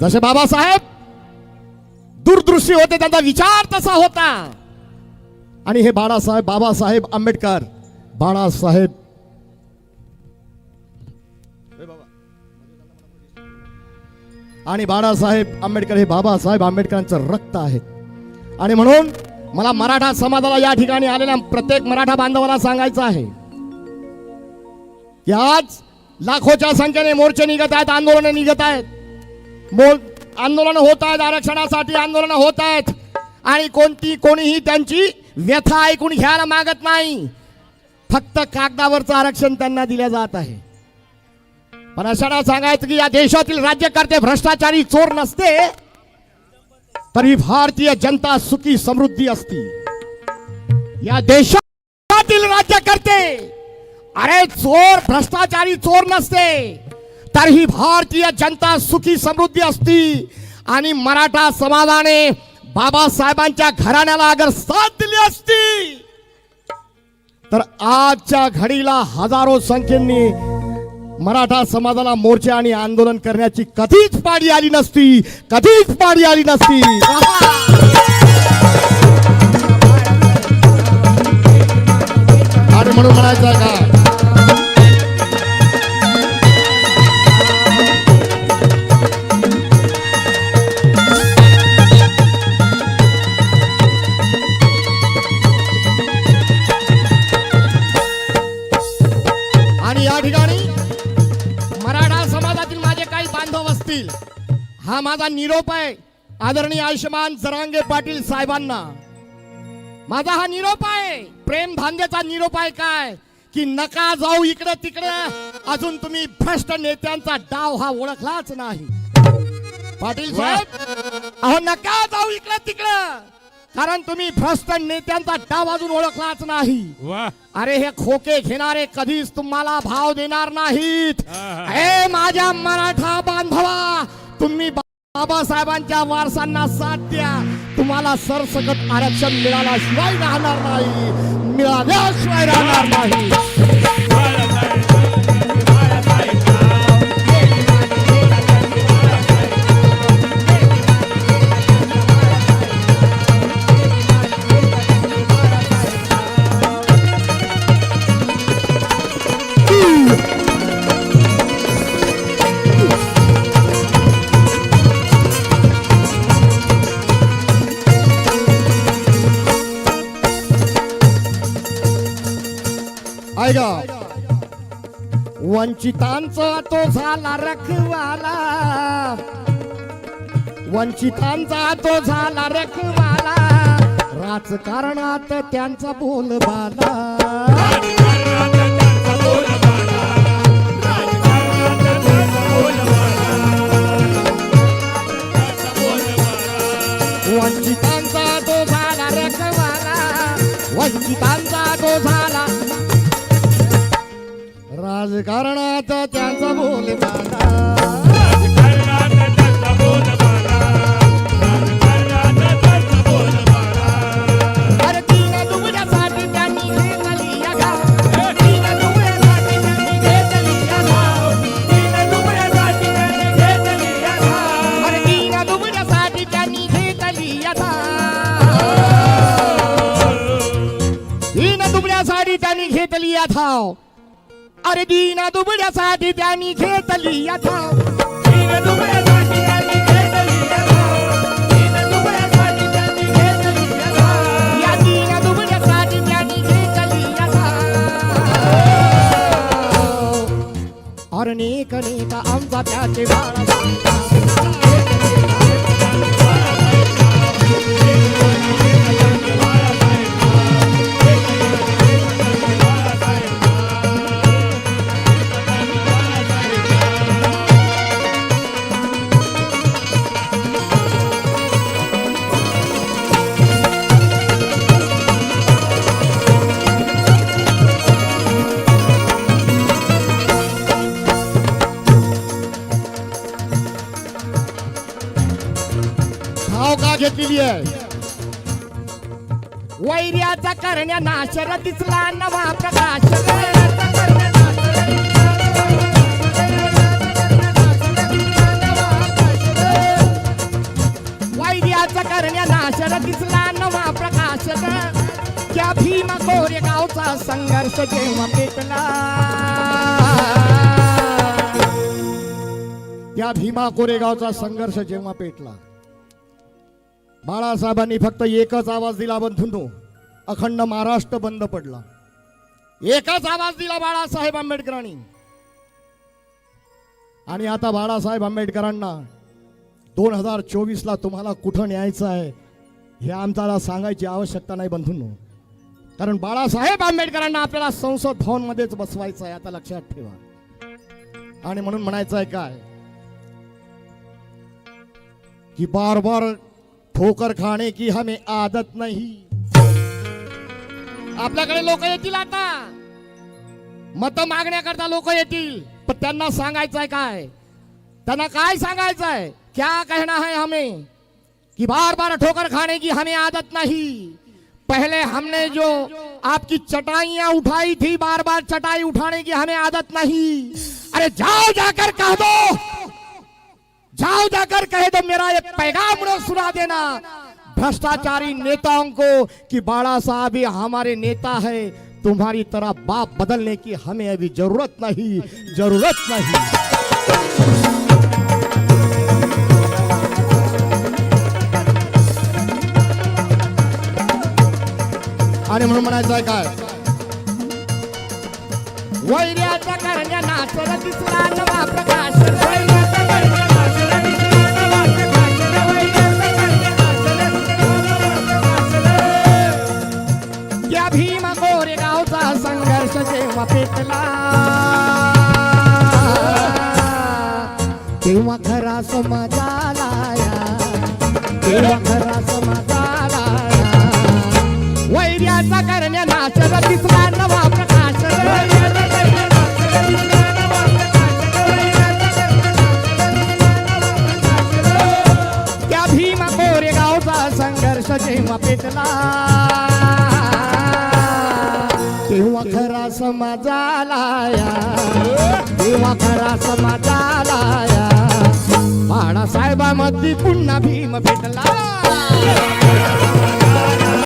जसे बाबासाहेब दूरदृष्टी होते त्यांचा विचार तसा होता. आणि हे बाळासाहेब बाबासाहेब आंबेडकर बाळासाहेब आणि बाळासाहेब आंबेडकर हे बाबासाहेब आंबेडकरांचं रक्त आहे. आणि म्हणून मला मराठा समाजाला या ठिकाणी आलेल्या प्रत्येक मराठा बांधवाला सांगायचं आहे की आज लाखोच्या संख्येने मोर्चे निघत आहेत आंदोलन निघत आहेत. मोल आंदोलन होत आहेत आरक्षणासाठी आंदोलन होत आहेत. आणि कोणती कोणीही त्यांची व्यथा ऐकून घ्यायला मागत नाही. फक्त कागदावरचं आरक्षण त्यांना दिलं जात आहे. पण अशाला सांगायचं की या देशातील राज्यकर्ते भ्रष्टाचारी चोर नसते तरी भारतीय जनता सुखी समृद्धी असती. या देशातील राज्यकर्ते अरे चोर भ्रष्टाचारी चोर नसते. तर ही भारतीय जनता सुखी समृद्धी असती. आणि मराठा समाजाने बाबासाहेबांच्या घराण्याला अगर साथ दिली असती तर आजच्या घडीला हजारो संख्येने मराठा समाजाला मोर्चे आणि आंदोलन करण्याची कधीच पाडी आली नसती. कधीच पाडी आली नसती. आणि म्हणून म्हणायचं का? या ठिकाणी मराठा समाजातील माझे काही बांधव असतील हा माझा निरोप आहे. आदरणीय आयुष्यमान जरांगे पाटील साहेबांना. माझा हा निरोप आहे. प्रेम धांदेचा निरोप आहे काय? की नका जाऊ इकडं तिकडं. अजून तुम्ही भ्रष्ट नेत्यांचा डाव हा ओळखलाच नाही. पाटील साहेब अहो नका जाऊ इकडं तिकडं. कारण तुम्ही भ्रष्ट नेत्यांचा डाव अजून ओळखलाच नाही. वा. अरे हे खोके घेणारे कधीच तुम्हाला भाव देणार नाहीत. हे माझ्या मराठा बांधवा तुम्ही बाबासाहेबांच्या वारसांना साथ द्या. तुम्हाला सरसकट आरक्षण मिळाल्याशिवाय राहणार नाही. मिळाल्याशिवाय राहणार नाही. ऐका वंचितांचा तो झाला रखवाला. वंचितांचा तो झाला रखवाला. राजकारणात त्यांचा बोलबाला. वंचितांचा तो झाला रखवाला. वंचितांचा राजकारणाचा त्यांचा बोलताना अरे त्यांनी घेतली या तीन दुबळ्यासाठी त्यांनी घेतली या गाव. तीन दुबळ्यासाठी त्यांनी घेतली या गाव. अरे तीन दुबळ्यासाठी त्यांनी घेतली या गाव. तीन दुबळ्यासाठी त्यांनी घेतली या धाव अरे दीन दुबळ्यासाठी त्यांनी घेतली या धाव दीन दुबळ्यासाठी त्यांनी घेतली या धाव. दीन दुबळ्यासाठी त्यांनी घेतली या धाव. या दीन दुबळ्यासाठी त्यांनी घेतली या धाव. अरे नेक नेक आमचा त्याचे बाळा भाव का घेतलेली आहे. वैर्याचा करण्या नाशर दिसला नवा प्रकाश. र दिसला नवा प्रकाश. त्या भीमा कोरेगावचा संघर्ष जेव्हा पेटला. त्या भीमा कोरेगावचा संघर्ष जेव्हा पेटला. बाळासाहेबांनी फक्त एकच आवाज दिला बंधूंनो. अखंड महाराष्ट्र बंद पडला. एकच आवाज दिला बाळासाहेब आंबेडकरांनी. आणि आता बाळासाहेब आंबेडकरांना दोन हजार चोवीसला तुम्हाला कुठं न्यायचं आहे हे आमच्याला सांगायची आवश्यकता नाही बंधूंनो. कारण बाळासाहेब आंबेडकरांना आपल्याला संसद भवनमध्येच बसवायचं आहे आता लक्षात ठेवा. आणि म्हणून म्हणायचं आहे काय की बार बार ठोकर खाने की हमें आदत नहीं। आपल्याकडे लोक येतील आता। मत मागण्याकरता लोक येतील। पण त्यांना सांगायचंय काय? त्यांना काय सांगायचंय? क्या कहना है हमें? कि बार बार ठोकर खाने की हमें आदत नहीं। पहले हमने जो आपकी चटाइयां उठाई थी बार बार चटाई उठाने की हमें आदत नहीं। अरे जाओ जाकर कह दो। जाओ जाकर कहे दो, मेरा ये पैगाम सुना देना। भ्रष्टाचारी नेताओं को कि बाड़ा साहब, ये हमारे नेता है, तुम्हारी तरह बाप बदलने की हमें अभी ज़रूरत नहीं ज़रूरत नहीं। आणि म्हणून म्हणायचं आहे नवा प्रकाश संघर्ष जेव्हा पेटला. तेव्हा खरा समाजाला तेव्हा खरा समाजाला वैर्याचा करण्या नाचर दिसला नवा प्रकाश. वैर्याचा त्या भीमा कोरेगावचा संघर्ष जेव्हा पेटला तेव्हा खरा समाजाला या. तेव्हा खरा समाजाला या. बाळासाहेबामध्ये पुन्हा भीम भेटला.